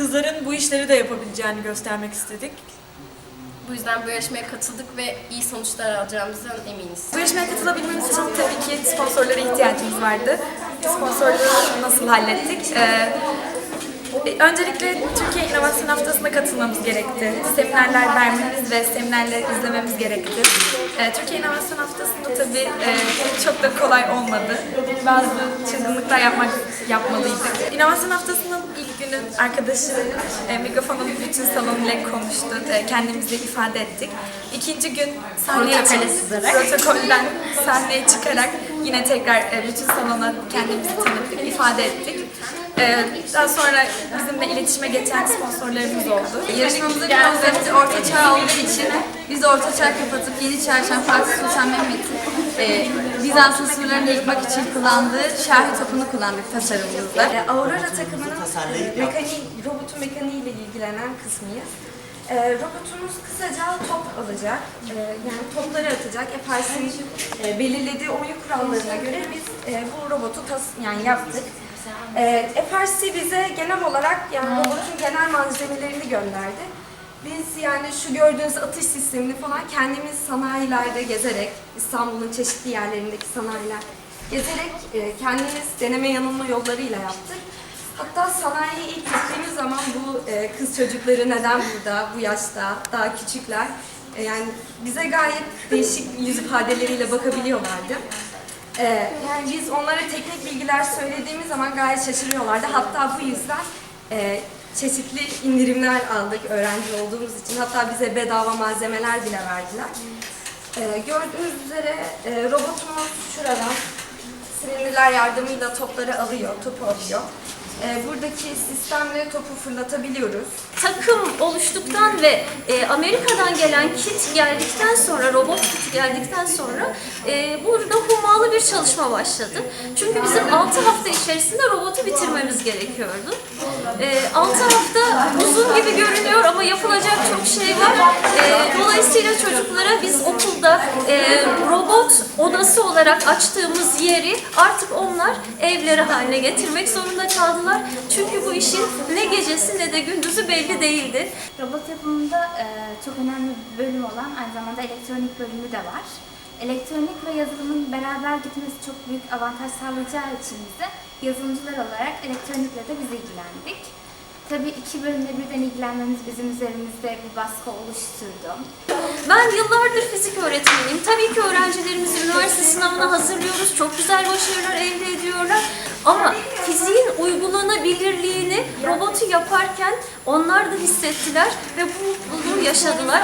kızların bu işleri de yapabileceğini göstermek istedik. Bu yüzden bu yarışmaya katıldık ve iyi sonuçlar alacağımızdan eminiz. Bu yarışmaya katılabilmemiz için tabii ki sponsorlara ihtiyacımız vardı. Sponsorları nasıl hallettik? Ee, öncelikle Türkiye İnovasyon Haftası'na katılmamız gerekti. Seminerler vermemiz ve seminerleri izlememiz gerekti. Ee, Türkiye İnovasyon Haftası'nda tabii e, çok da kolay olmadı. Bazı çılgınlıklar yapmak yapmalıydık. İnovasyon Haftası'nın ilk günü arkadaşı e, mikrofonun bütün salon ile konuştu. E, kendimizi ifade ettik. İkinci gün sahneye sızarak. Protokolden sahneye çıkarak yine tekrar e, bütün salona kendimizi tanıttık, ifade ettik. E, Daha sonra bizimle iletişime geçen sponsorlarımız oldu. Yarışmamızın konsepti orta çağ olduğu için biz orta çağ kapatıp yeni çarşaf Fatih Sultan Mehmet'in e, Bizans'ın surlarını yıkmak için kullandığı şahi topunu kullandık tasarımımızda. E, Aurora takımının mekaniği, robotun mekaniğiyle ilgilenen kısmıyız. E, robotumuz kısaca top alacak, e, yani topları atacak. FRC'nin e, belirlediği oyun kurallarına göre biz e, bu robotu tas yani yaptık. E, FRC bize genel olarak yani robotun genel malzemelerini gönderdi. Biz yani şu gördüğünüz atış sistemini falan kendimiz sanayilerde gezerek, İstanbul'un çeşitli yerlerindeki sanayiler gezerek e, kendimiz deneme yanılma yollarıyla yaptık. Hatta sanayiye ilk gittiğimiz zaman bu e, kız çocukları neden burada, bu yaşta, daha küçükler, e, yani bize gayet değişik yüz ifadeleriyle bakabiliyorlardı. E, yani biz onlara teknik bilgiler söylediğimiz zaman gayet şaşırıyorlardı. Hatta bu yüzden e, çeşitli indirimler aldık öğrenci olduğumuz için. Hatta bize bedava malzemeler bile verdiler. E, gördüğünüz üzere e, robotumuz şuradan silindirler yardımıyla topları alıyor, topu alıyor. E, buradaki sistemle topu fırlatabiliyoruz. takım oluştuktan ve e, Amerika'dan gelen kit geldikten sonra, robot kit geldikten sonra e, burada hummalı bir çalışma başladı. Çünkü bizim 6 hafta içerisinde robotu bitirmemiz gerekiyordu. E, 6 hafta uzun gibi görünüyor ama yapılacak çok şey var. Dolayısıyla çocuklara biz okulda e, robot odası olarak açtığımız yeri artık onlar evleri haline getirmek zorunda kaldılar. Çünkü bu işin ne gecesi ne de gündüzü belli değildi. Robot yapımında e, çok önemli bir bölüm olan aynı zamanda elektronik bölümü de var. Elektronik ve yazılımın beraber gitmesi çok büyük avantaj sağlayacağı için bize yazılımcılar olarak elektronikle de biz ilgilendik. Tabii iki bölümle birden ilgilenmemiz bizim üzerimizde bir baskı oluşturdu. Ben yıllardır fizik öğretmeniyim. Tabii ki öğrencilerimizi üniversite sınavına hazırlıyoruz. Çok güzel başarılar elde ediyorlar. Ama fiziğin uygulanabilirliğini robotu yaparken onlar da hissettiler ve bu mutluluğu yaşadılar.